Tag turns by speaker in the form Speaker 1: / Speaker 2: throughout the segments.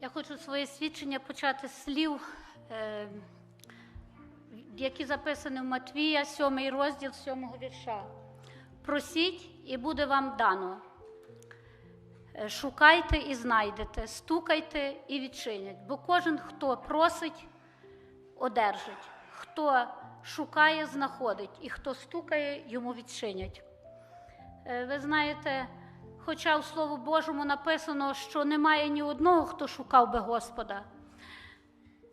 Speaker 1: Я хочу своє свідчення почати з слів, е, які записані в Матвія, 7 розділ 7 вірша. Просіть, і буде вам дано. Е, Шукайте і знайдете, стукайте і відчинять. Бо кожен, хто просить, одержить, хто шукає, знаходить, і хто стукає, йому відчинять. Е, Ви знаєте, хоча в Слову Божому написано, що немає ні одного, хто шукав би Господа.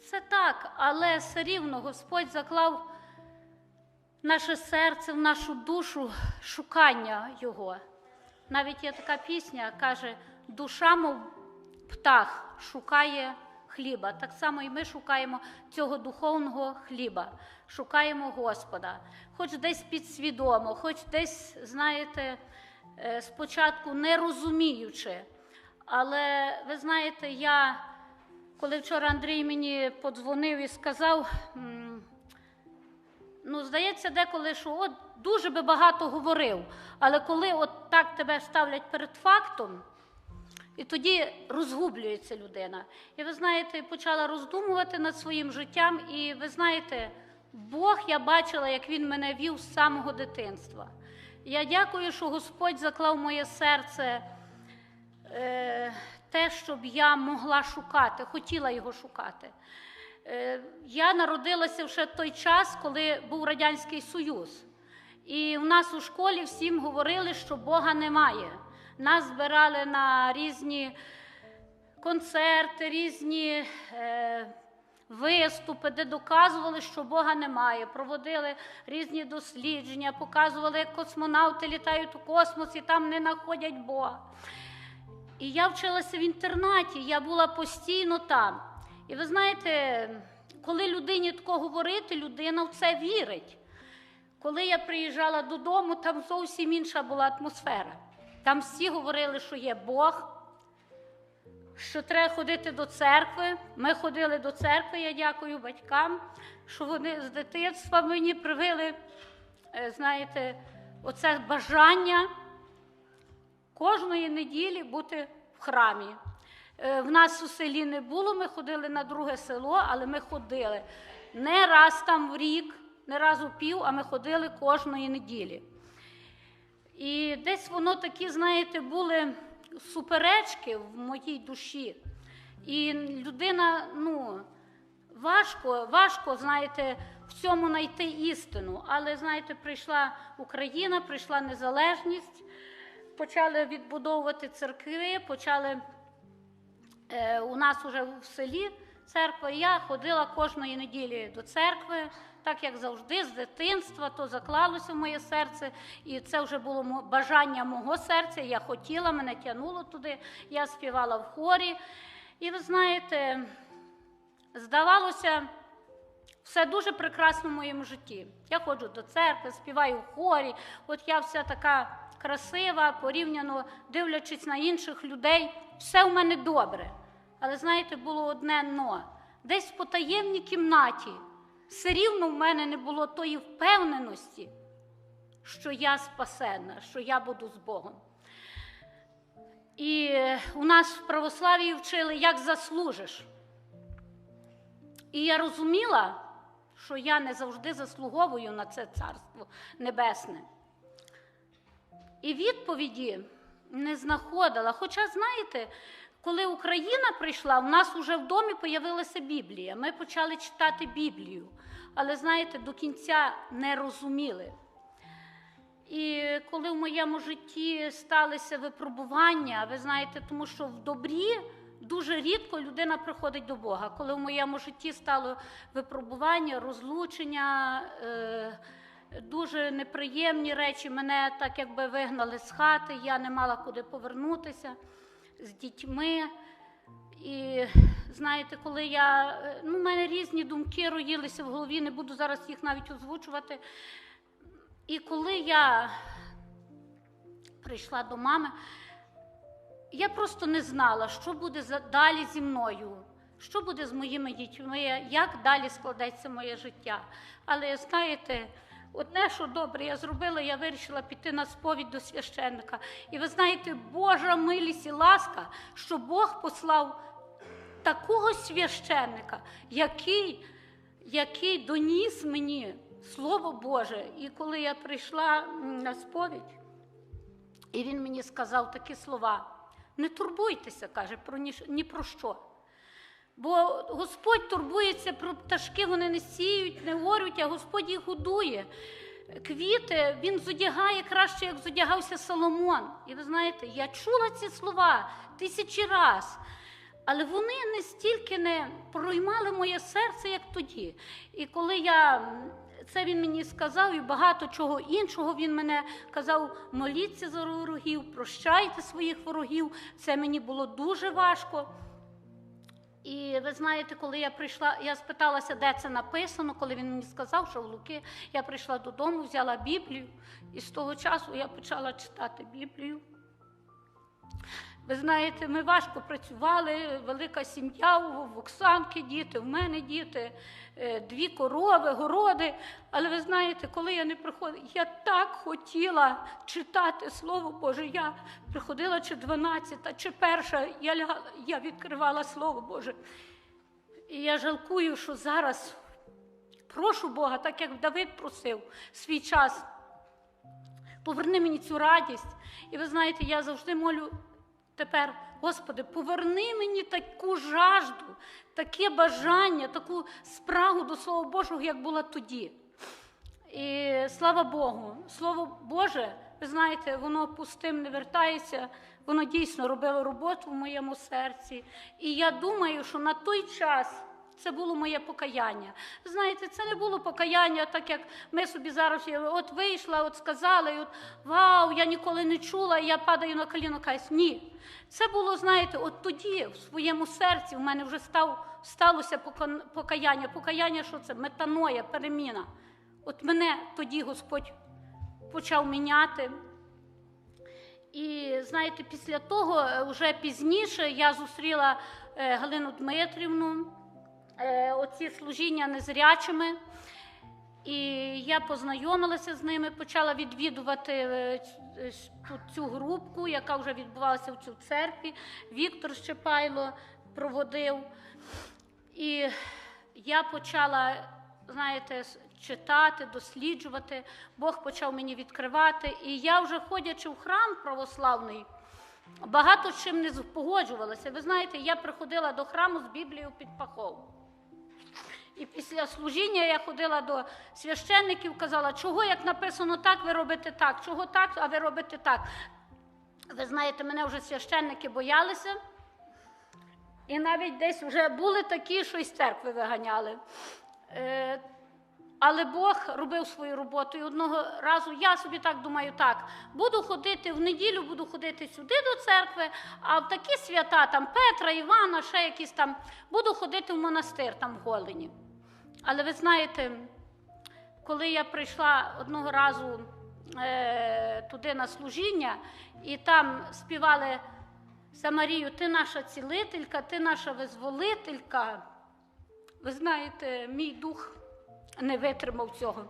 Speaker 1: Це так, але все рівно Господь заклав наше серце, в нашу душу шукання Його. Навіть є така пісня, каже, душа, мов птах, шукає хліба. Так само і ми шукаємо цього духовного хліба, шукаємо Господа, хоч десь підсвідомо, хоч десь, знаєте, спочатку не розуміючи. Але ви знаєте, я, коли вчора Андрій мені подзвонив і сказав, ну, здається, деколи, що от дуже би багато говорив, але коли от так тебе ставлять перед фактом, і тоді розгублюється людина. І ви знаєте, почала роздумувати над своїм життям, і ви знаєте, Бог я бачила, як Він мене вів з самого дитинства. Я дякую, що Господь заклав моє серце е, те, щоб я могла шукати, хотіла його шукати. Е, я народилася вже в той час, коли був Радянський Союз. І в нас у школі всім говорили, що Бога немає. Нас збирали на різні концерти, різні е, виступи, де доказували, що Бога немає. Проводили різні дослідження, показували, як космонавти літають у космос і там не знаходять Бога. І я вчилася в інтернаті, я була постійно там. І ви знаєте, коли людині тако говорити, людина в це вірить. Коли я приїжджала додому, там зовсім інша була атмосфера. Там всі говорили, що є Бог, що треба ходити до церкви. Ми ходили до церкви, я дякую батькам, що вони з дитинства мені привили, е, знаєте, оце бажання кожної неділі бути в храмі. Е, В нас у селі не було, ми ходили на друге село, але ми ходили не раз там в рік, не раз у пів, а ми ходили кожної неділі. І десь воно такі, знаєте, були суперечки в моїй душі. І людина, ну, важко, важко, знаєте, в цьому знайти істину. Але, знаєте, прийшла Україна, прийшла незалежність, почали відбудовувати церкви, почали е, у нас вже в селі церква. Я ходила кожної неділі до церкви, так як завжди, з дитинства, то заклалося в моє серце, і це вже було бажання мого серця. Я хотіла, мене тягнуло туди. Я співала в хорі. І ви знаєте, здавалося, все дуже прекрасно в моєму житті. Я ходжу до церкви, співаю в хорі. От я вся така красива, порівняно дивлячись на інших людей, все в мене добре. Але знаєте, було одне но. Десь в потаємній кімнаті все рівно в мене не було тої впевненості, що я спасена, що я буду з Богом. І е, у нас в православії вчили, як заслужиш. І я розуміла, що я не завжди заслуговую на це царство небесне. І відповіді не знаходила. Хоча, знаєте, коли Україна прийшла, в нас вже в домі з'явилася Біблія. Ми почали читати Біблію, але, знаєте, до кінця не розуміли. І коли в моєму житті сталися випробування, ви знаєте, тому що в добрі дуже рідко людина приходить до Бога. Коли в моєму житті стало випробування, розлучення, е, дуже неприємні речі, мене так якби вигнали з хати, я не мала куди повернутися з дітьми. І знаєте, коли я. е, Ну, в мене різні думки роїлися в голові, не буду зараз їх навіть озвучувати. І коли я прийшла до мами, я просто не знала, що буде далі зі мною, що буде з моїми дітьми, як далі складеться моє життя. Але знаєте, одне, що добре я зробила, я вирішила піти на сповідь до священника. І ви знаєте, Божа милість і ласка, що Бог послав такого священника, який, який доніс мені Слово Боже. І коли я прийшла на сповідь, і він мені сказав такі слова: не турбуйтеся, каже, про ні, ні про що. Бо Господь турбується про пташки, вони не сіють, не орють, а Господь їх годує. Квіти він зодягає краще, як зодягався Соломон. І ви знаєте, я чула ці слова тисячі раз, але вони настільки не проймали моє серце, як тоді. І коли я це він мені сказав, і багато чого іншого він мене казав: моліться за ворогів, прощайте своїх ворогів. Це мені було дуже важко. І ви знаєте, коли я прийшла, я спиталася, де це написано, коли він мені сказав, що в Луки, я прийшла додому, взяла Біблію, і з того часу я почала читати Біблію. Ви знаєте, ми важко працювали, велика сім'я в Оксанки діти, в мене діти, е, дві корови, городи. Але ви знаєте, коли я не приходила, я так хотіла читати Слово Боже. Я приходила чи 12, чи перша, я, лягала, я відкривала Слово Боже. І я жалкую, що зараз прошу Бога, так як Давид просив свій час, поверни мені цю радість. І ви знаєте, я завжди молю тепер, Господи, поверни мені таку жажду, таке бажання, таку спрагу до Слова Божого, як була тоді. І слава Богу, Слово Боже, ви знаєте, воно пустим не вертається, воно дійсно робило роботу в моєму серці. І я думаю, що на той час. Це було моє покаяння. Знаєте, це не було покаяння, так як ми собі зараз от вийшла, от сказала, і от вау, я ніколи не чула, і я падаю на коліно каюсь. Ні. Це було, знаєте, от тоді в своєму серці в мене вже став, сталося покаяння. Покаяння, що це? Метаноя, переміна. От мене тоді Господь почав міняти. І знаєте, після того, е, вже пізніше, я зустріла е, Галину Дмитрівну, оці служіння незрячими. І я познайомилася з ними, почала відвідувати е, е, цю групку, яка вже відбувалася в цій церкві. Віктор Щепайло проводив. І я почала, знаєте, читати, досліджувати. Бог почав мені відкривати. І я вже ходячи в храм православний, багато з чим не погоджувалася. Ви знаєте, я приходила до храму з Біблією під пахом. І після служіння я ходила до священників, казала, чого як написано так, ви робите так, чого так, а ви робите так. Ви знаєте, мене вже священники боялися. І навіть десь вже були такі, що із церкви виганяли. Е, але Бог робив свою роботу. І одного разу я собі так думаю, так, буду ходити в неділю, буду ходити сюди до церкви, а в такі свята, там Петра, Івана, ще якісь там, буду ходити в монастир там в Голені. Але ви знаєте, коли я прийшла одного разу е, туди на служіння, і там співали за Марію, ти наша цілителька, ти наша визволителька. Ви знаєте, мій дух не витримав цього.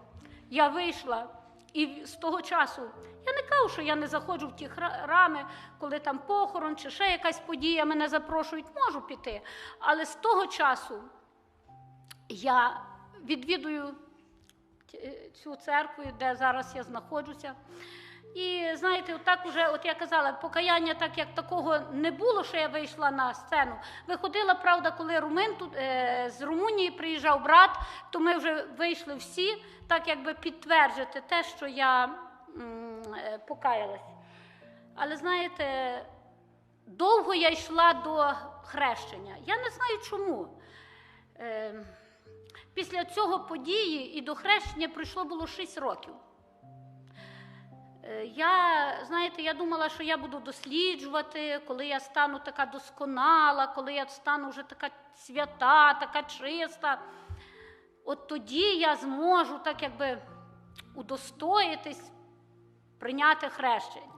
Speaker 1: Я вийшла, і з того часу я не кажу, що я не заходжу в ті хра- рами, коли там похорон чи ще якась подія мене запрошують, можу піти. Але з того часу я відвідую цю церкву, де зараз я знаходжуся. І знаєте, отак уже, от я казала, покаяння так як такого не було, що я вийшла на сцену. Виходила, правда, коли Румин тут е, з Румунії приїжджав брат, то ми вже вийшли всі, так якби підтверджити те, що я е, покаялась. Але знаєте, довго я йшла до хрещення. Я не знаю чому. Е, після цього події і до хрещення пройшло було 6 років. Е, Я, знаєте, я думала, що я буду досліджувати, коли я стану така досконала, коли я стану вже така свята, така чиста. От тоді я зможу так якби удостоїтись прийняти хрещення.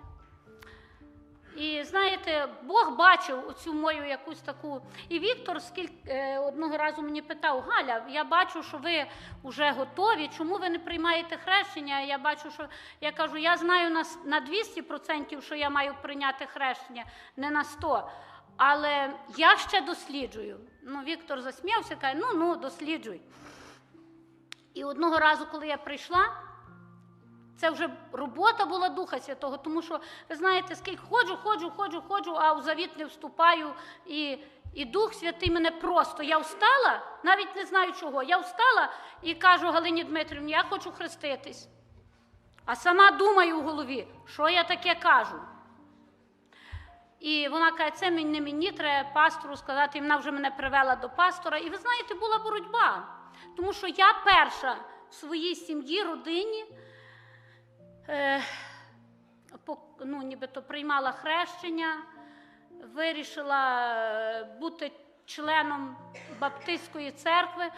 Speaker 1: І знаєте, Бог бачив оцю мою якусь таку. І Віктор скільки е, одного разу мені питав: Галя, я бачу, що ви вже готові. Чому ви не приймаєте хрещення? Я бачу, що я кажу, я знаю на, на 200%, що я маю прийняти хрещення, не на 100%. Але я ще досліджую. Ну, Віктор засміявся, каже, ну ну, досліджуй. І одного разу, коли я прийшла, це вже робота була Духа Святого, тому що, ви знаєте, скільки ходжу, ходжу, ходжу, ходжу, а в завіт не вступаю. І, і Дух Святий мене просто. Я встала, навіть не знаю чого. Я встала і кажу Галині Дмитрівні, я хочу хреститись. А сама думаю в голові, що я таке кажу. І вона каже, це не мені треба пастору сказати, і вона вже мене привела до пастора. І ви знаєте, була боротьба. Тому що я перша в своїй сім'ї, родині, ну, нібито приймала хрещення, вирішила е, бути членом Баптистської церкви.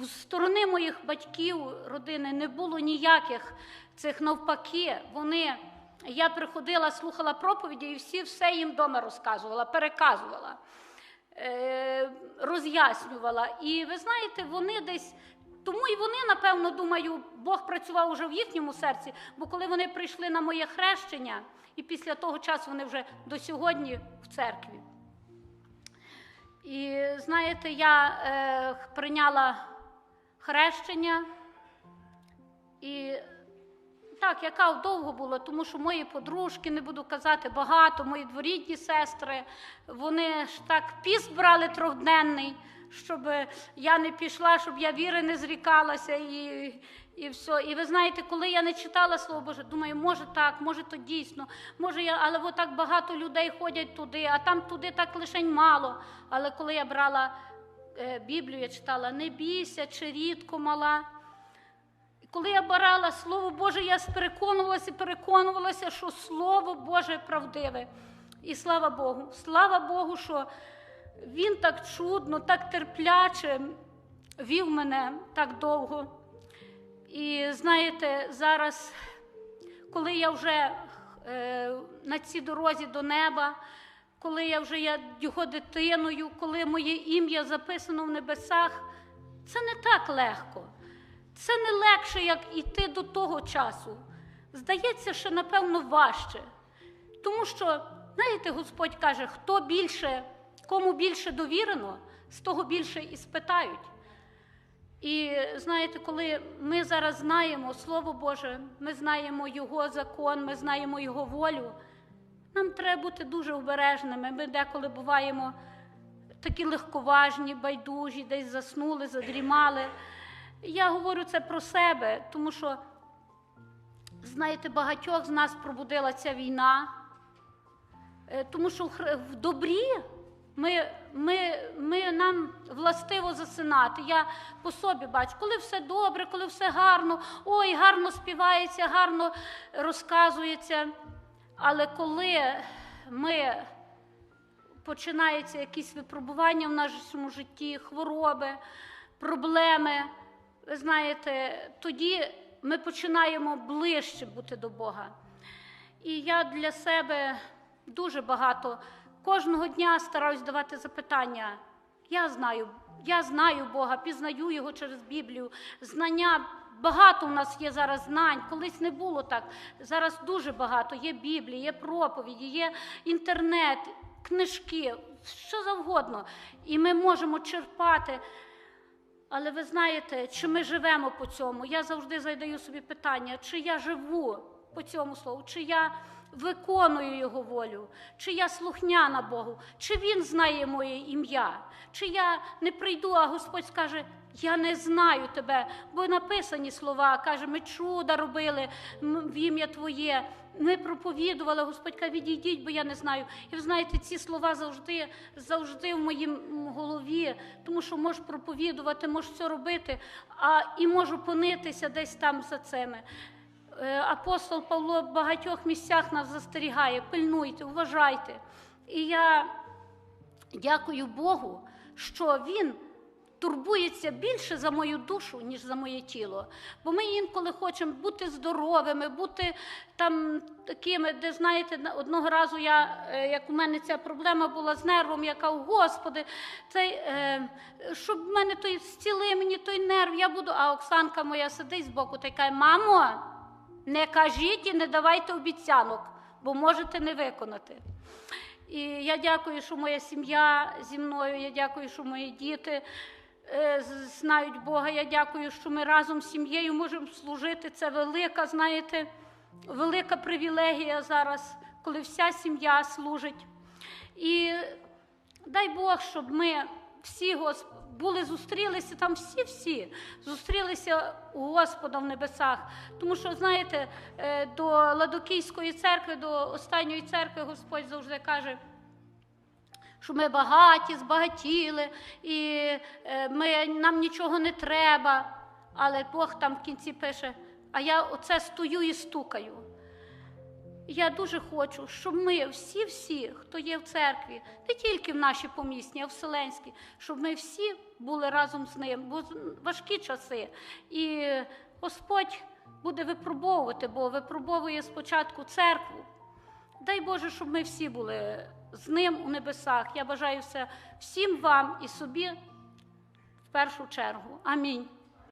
Speaker 1: З сторони моїх батьків, родини, не було ніяких цих навпаки. Вони, я приходила, слухала проповіді, і всі все їм вдома розказувала, переказувала, е, роз'яснювала. І ви знаєте, вони десь. Тому і вони, напевно, думаю, Бог працював уже в їхньому серці, бо коли вони прийшли на моє хрещення, і після того часу вони вже до сьогодні в церкві. І знаєте, я е, прийняла хрещення, і так, яка довго було, тому що мої подружки, не буду казати багато, мої дворідні сестри, вони ж так піст брали трьохденний, щоб я не пішла, щоб я віри не зрікалася і, і все. І ви знаєте, коли я не читала Слово Боже, думаю, може так, може то дійсно, може я, але от так багато людей ходять туди, а там туди так лишень мало. Але коли я брала е, Біблію, я читала не бійся, чи рідко мала. Коли я барала Слово Боже, я переконувалася переконувалася, що Слово Боже правдиве. І слава Богу, слава Богу, що Він так чудно, так терпляче вів мене так довго. І знаєте, зараз, коли я вже е, на цій дорозі до неба, коли я вже є його дитиною, коли моє ім'я записано в небесах, це не так легко. Це не легше, як іти до того часу. Здається, що напевно важче. Тому що, знаєте, Господь каже, хто більше, кому більше довірено, з того більше і спитають. І знаєте, коли ми зараз знаємо Слово Боже, ми знаємо Його закон, ми знаємо Його волю, нам треба бути дуже обережними. Ми деколи буваємо такі легковажні, байдужі, десь заснули, задрімали. Я говорю це про себе, тому що, знаєте, багатьох з нас пробудила ця війна, Е, тому що в добрі ми, ми, ми, нам властиво засинати. Я по собі бачу, коли все добре, коли все гарно, ой, гарно співається, гарно розказується. Але коли ми починаються якісь випробування в нашому житті, хвороби, проблеми, ви знаєте, тоді ми починаємо ближче бути до Бога. І я для себе дуже багато кожного дня стараюсь давати запитання. Я знаю, я знаю Бога, пізнаю Його через Біблію. Знання багато у нас є зараз знань. Колись не було так. Зараз дуже багато. Є Біблія, є проповіді, є інтернет, книжки, що завгодно. І ми можемо черпати. Але ви знаєте, чи ми живемо по цьому? Я завжди задаю собі питання, чи я живу по цьому слову, чи я виконую Його волю, чи я слухняна Богу, чи Він знає моє ім'я, чи я не прийду, а Господь скаже, я не знаю тебе, бо написані слова, каже, ми чуда робили в ім'я Твоє. Ми проповідували, Господь каже, відійдіть, бо я не знаю. І ви знаєте, ці слова завжди, завжди в моїм голові, тому що можу проповідувати, можу все робити, а і можу понитися десь там за цими. Е, Апостол Павло в багатьох місцях нас застерігає, пильнуйте, уважайте. І я дякую Богу, що Він турбується більше за мою душу, ніж за моє тіло. Бо ми інколи хочемо бути здоровими, бути там такими, де, знаєте, одного разу я, е, як у мене ця проблема була з нервом, я кажу, Господи, цей, е, щоб в мене той зціли мені той нерв, я буду. А Оксанка моя сидить збоку та й каже, мамо, не кажіть і не давайте обіцянок, бо можете не виконати. І я дякую, що моя сім'я зі мною. Я дякую, що мої діти е, знають Бога. Я дякую, що ми разом з сім'єю можемо служити. Це велика, знаєте, велика привілегія зараз, коли вся сім'я служить. І дай Бог, щоб ми всі Гос- були зустрілися там всі-всі, зустрілися у Господа в небесах. Тому що, знаєте, е, до Ладокійської церкви, до останньої церкви Господь завжди каже, що ми багаті, збагатіли, і е, ми, нам нічого не треба. Але Бог там в кінці пише: а я оце стою і стукаю. Я дуже хочу, щоб ми всі-всі, хто є в церкві, не тільки в нашій помісні, а в Вселенській, щоб ми всі були разом з ним, бо важкі часи. І Господь буде випробовувати, бо випробовує спочатку церкву. Дай Боже, щоб ми всі були з ним у небесах. Я бажаю все всім вам і собі в першу чергу. Амінь.